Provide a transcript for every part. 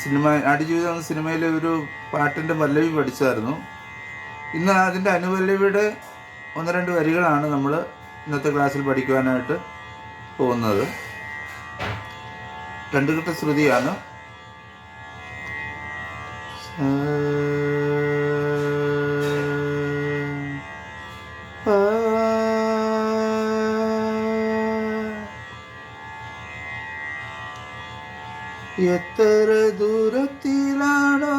Cinema Aadujeevitham സിനിമയിലെ ഒരു പാട്ടിന്റെ പല്ലവി പഠിച്ചായിരുന്നു ഇന്ന് അതിന്റെ അനുപല്ലവിയുടെ ഒന്ന് രണ്ട് വരികളാണ് നമ്മൾ ഇന്നത്തെ ക്ലാസ്സിൽ പഠിക്കുവാനായിട്ട് പോകുന്നത്. രണ്ടുകെട്ട ശ്രുതിയാണ്. എത്ര ദൂരത്തിലാണോ?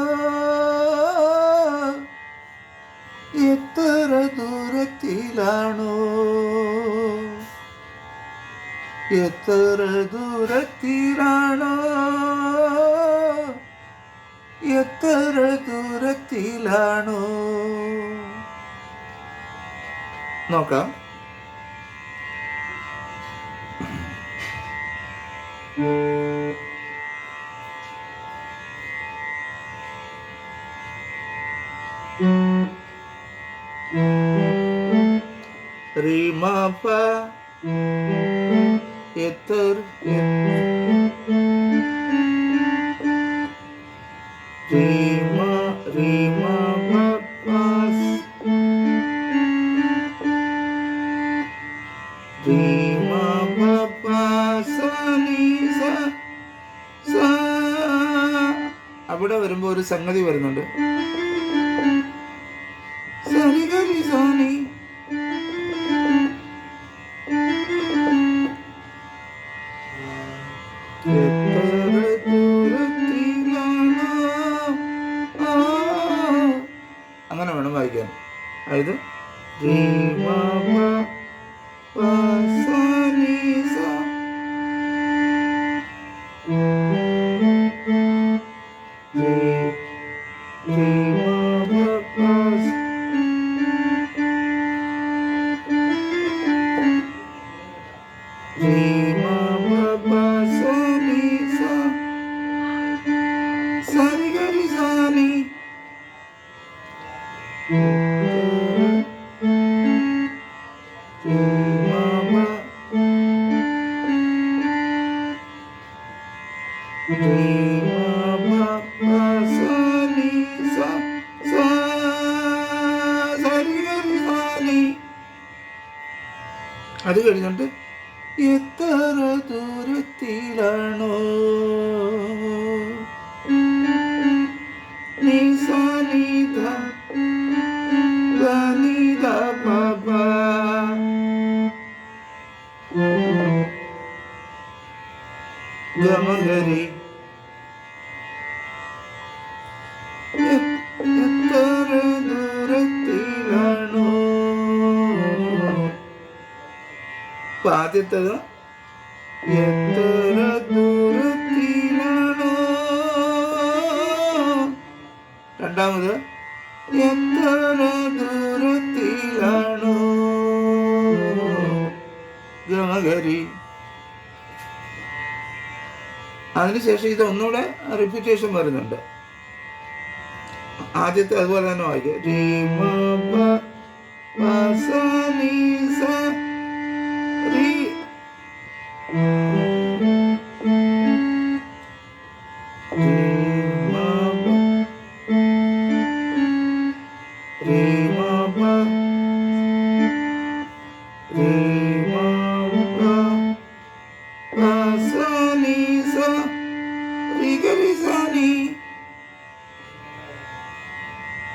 എത്ര ദൂരത്തിലാണോ? എത്ര ദൂരത്തിലാണോ? എത്ര ദൂരത്തിലാണോ? നോക്കാം. റീമാപ്പ എത്തർ Rima Rima പപ്പാസ് Rima പപ്പാസനീസ സ അവിടെ വരുമ്പോൾ ഒരു സംഗതി വരുന്നുണ്ട്. അതായത് അത് കഴിഞ്ഞിട്ട് എത്ര ദൂരത്തിലാണോ? ഗമഗരി ആദ്യത്തേത് എത്ര ദൂരത്തിലാണോ? രണ്ടാമത് എത്ര ദൂരത്തിലാണോ? അതിനുശേഷം ഇത് ഒന്നുകൂടെ റിപ്പീറ്റേഷൻ വരുന്നുണ്ട്. ആദ്യത്തെ അതുപോലെ തന്നെ വായിക്കുക.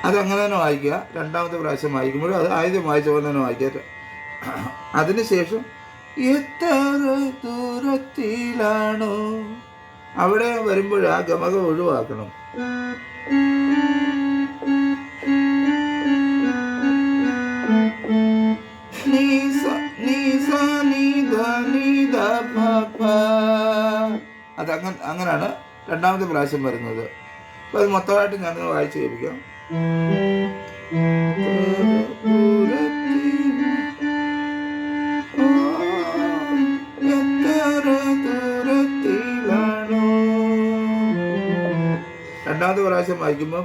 അതങ്ങനെ തന്നെ വായിക്കുക. രണ്ടാമത്തെ പ്രാവശ്യം വായിക്കുമ്പോഴും അത് ആദ്യം വായിച്ച പോലെ തന്നെ വായിക്കുക. അതിനുശേഷം എത്ര ദൂരത്തിലാണോ അവിടെ വരുമ്പോൾ ആ ഗമക ഒഴിവാക്കണം. അത് അങ്ങനെ അങ്ങനെയാണ് രണ്ടാമത്തെ പ്രാവശ്യം വരുന്നത്. അപ്പോൾ അത് മൊത്തമായിട്ട് ഞാൻ വായിച്ചു കേൾപ്പിക്കാം. രണ്ടാമത്തെ പ്രാവശ്യം വായിക്കുമ്പോൾ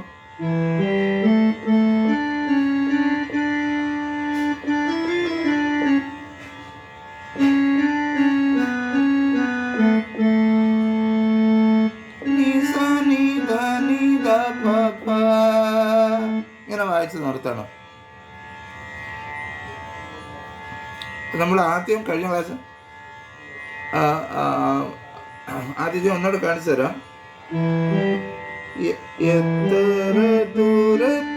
നിർത്തണം നമ്മൾ ആദ്യം കഴിഞ്ഞ ക്ലാസ് ആദ്യം ഒന്നോട് കാണിച്ചു തരാം എത്ര ദൂരത്തിലാണോ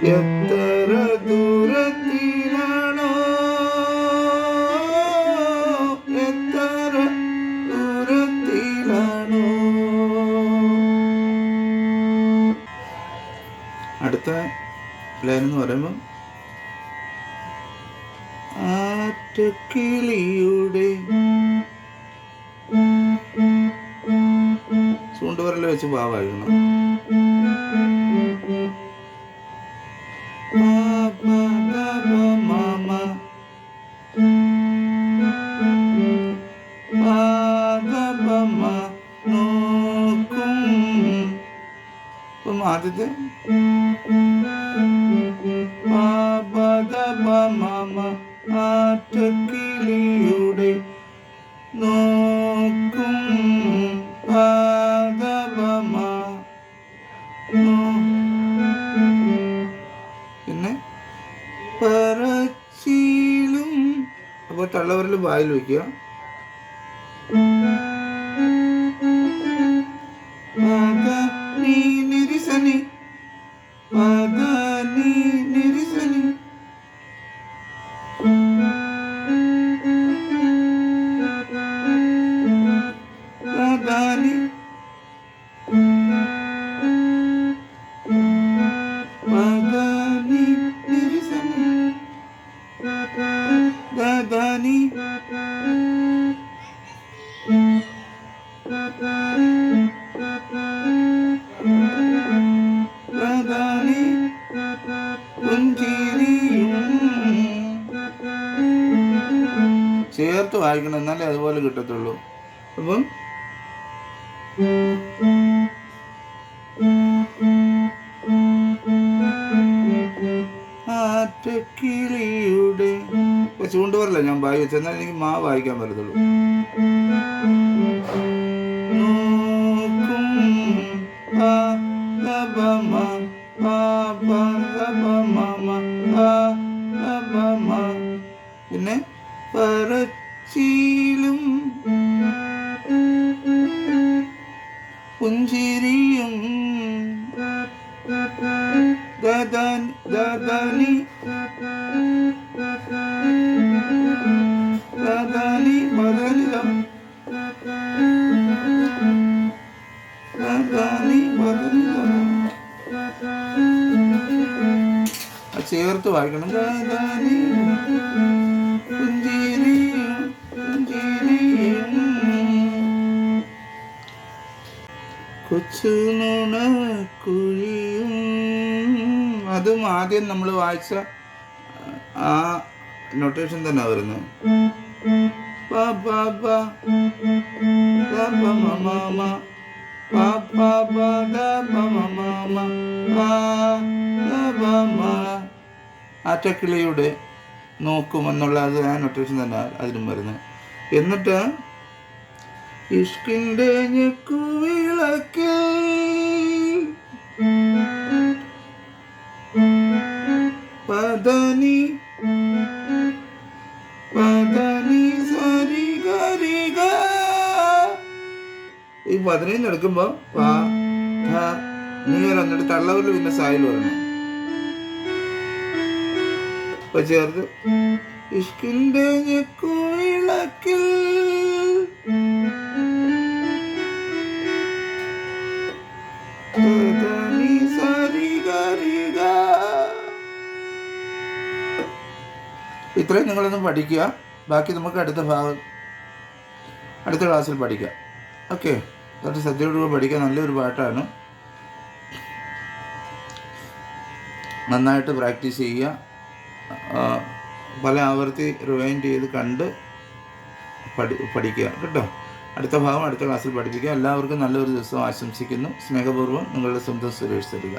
എത്ര ദൂരത്തിലാണോ? എത്ര ദൂരത്തിലാണോ? അടുത്ത ലൈൻ എന്ന് പറയുമ്പം ആറ്റക്കിളിയുടെ ചൂണ്ടുവരൽ വെച്ച് പാവായിരുന്നു അപ്പം ആദ്യത്തെ. ആറ്റക്കിളിയുടെ നോക്കും പിന്നെ പറച്ചിലും. അപ്പോൾ തള്ളവരിൽ വായിൽ വയ്ക്കുക. ചേർത്ത് വായിക്കണം എന്നാലേ അതുപോലെ കിട്ടത്തുള്ളൂ. അപ്പം ആറ്റക്കിളിയുടെ ചൂണ്ടുപറല്ല ഞാൻ വായിച്ചു എന്നാൽ എനിക്ക് മാ വായിക്കാൻ പറ്റത്തുള്ളൂ. ദദൻ ദദനി. ദദനി മദനിതം ദദനി മദനിതം ചേർത്ത് വായിക്കണം. ദദനി കൊച്ചു നുണക്കുഴിയും അതും ആദ്യം നമ്മൾ വായിച്ച ആ നൊട്ടേഷൻ തന്നെ വരുന്നു ആറ്റക്കിളിയുടെ നോക്കും എന്നുള്ള അത് ആ നൊട്ടേഷൻ തന്നെ അതിലും വരുന്നത് എന്നിട്ട് ഇഷ്കിന്റെ ഞെക്കുവിളക്കിൽ പദനി പദനി സരി ഗരിഗ ഈ പതിനേന്ന് എടുക്കുമ്പോ പാ ധ നീ വന്നിട്ട് തള്ളവരിൽ പിന്നെ സായിൽ വരണം. ഇപ്പൊ ചേർത്ത് ഇഷ്കിന്റെ ഞെക്കുവിളക്കിൽ ഇത്രയും നിങ്ങളൊന്ന് പഠിക്കുക. ബാക്കി നമുക്ക് അടുത്ത ഭാഗം അടുത്ത ക്ലാസ്സിൽ പഠിക്കാം. ഓക്കെ എന്നിട്ട് ശ്രദ്ധയോടുകൂടി പഠിക്കാൻ നല്ലൊരു പാട്ടാണ്. നന്നായിട്ട് പ്രാക്ടീസ് ചെയ്യുക. പല ആവർത്തി റിവൈൻഡ് ചെയ്ത് കണ്ട് പഠി പഠിക്കുക. കേട്ടോ? അടുത്ത ഭാഗം അടുത്ത ക്ലാസ്സിൽ പഠിപ്പിക്കുക എല്ലാവർക്കും നല്ലൊരു ദിവസം ആശംസിക്കുന്നു. സ്നേഹപൂർവം നിങ്ങളുടെ സ്വന്തം സുരേഷ് തരിക.